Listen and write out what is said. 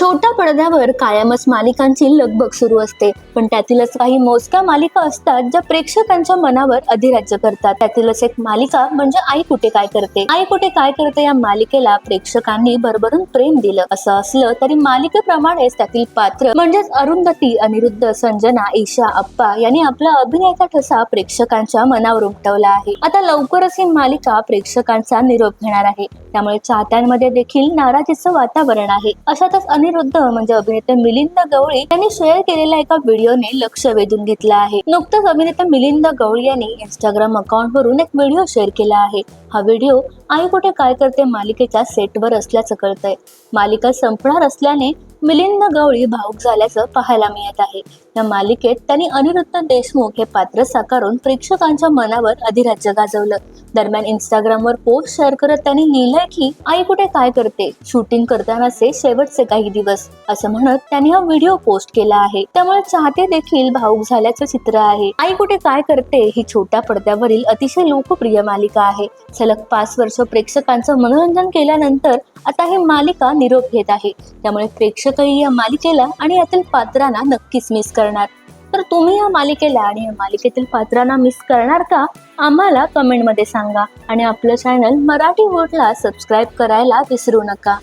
छोट्या पडद्यावर कायमच मालिकांची लगबग सुरू असते. पण त्यातीलच काही मोजक्या मालिका असतात ज्या प्रेक्षकांच्या मनावर अधिराज्य करतात. त्यातीलच एक मालिका म्हणजे आई कुठे काय करते? आई कुठे काय करते या मालिकेला प्रेक्षकांनी भरभरून प्रेम दिलं. असं असलं तरी मालिकेप्रमाणेच त्यातील पात्र म्हणजेच अरुंधती अनिरुद्ध संजना ईशा अप्पा यांनी आपला अभिनयाचा ठसा प्रेक्षकांच्या मनावर उमटवला आहे. आता लवकरच ही मालिका प्रेक्षकांचा निरोप घेणार आहे. त्यामुळे चाहत्यांमध्ये देखील नाराजीचं वातावरण आहे. अशातच अनिरुद्ध म्हणजे अभिनेते मिलिंद गवळी यांनी शेअर केलेल्या एका व्हिडिओने लक्ष वेधून घेतलं आहे. नुकतंच अभिनेता मिलिंद गवळी यांनी इंस्टाग्राम अकाउंट वरून एक व्हिडिओ शेअर केला आहे. हा व्हिडिओ आई कुठे काय करते मालिकेच्या सेटवर असल्याचं कळतंय. मालिका संपणार असल्याने मिलिंद गवळी भाऊक झाल्याचं पाहायला मिळत आहे. या मालिकेत त्यांनी अनिरुद्ध देशमुख हे पात्र साकारून प्रेक्षकांच्या मनावर अधिराज्य गाजवलं. दरम्यान इंस्टाग्रामवर पोस्ट शेअर करत त्यांनी लिहिलंय की आई कुठे काय करते? शूटिंग करतानाचे शेवटचे काही दिवस. असं म्हणत त्यांनी हा व्हिडिओ पोस्ट केला आहे. त्यामुळे चाहते देखील भाऊक झाल्याचं चित्र आहे. आई कुठे काय करते? ही छोट्या पडद्यावरील अतिशय लोकप्रिय मालिका आहे. सलग पाच वर्ष प्रेक्षकांचं मनोरंजन केल्यानंतर आता ही मालिका निरोप घेत आहे. त्यामुळे प्रेक्षक प्रेक्षकही या मालिकेला आणि यातील पात्रांना नक्कीच मिस करणार. तर तुम्ही या मालिकेला आणि या मालिकेतील पात्रांना मिस करणार का? आम्हाला कमेंटमध्ये सांगा. आणि आपलं चॅनल मराठी वोटला सबस्क्राईब करायला विसरू नका.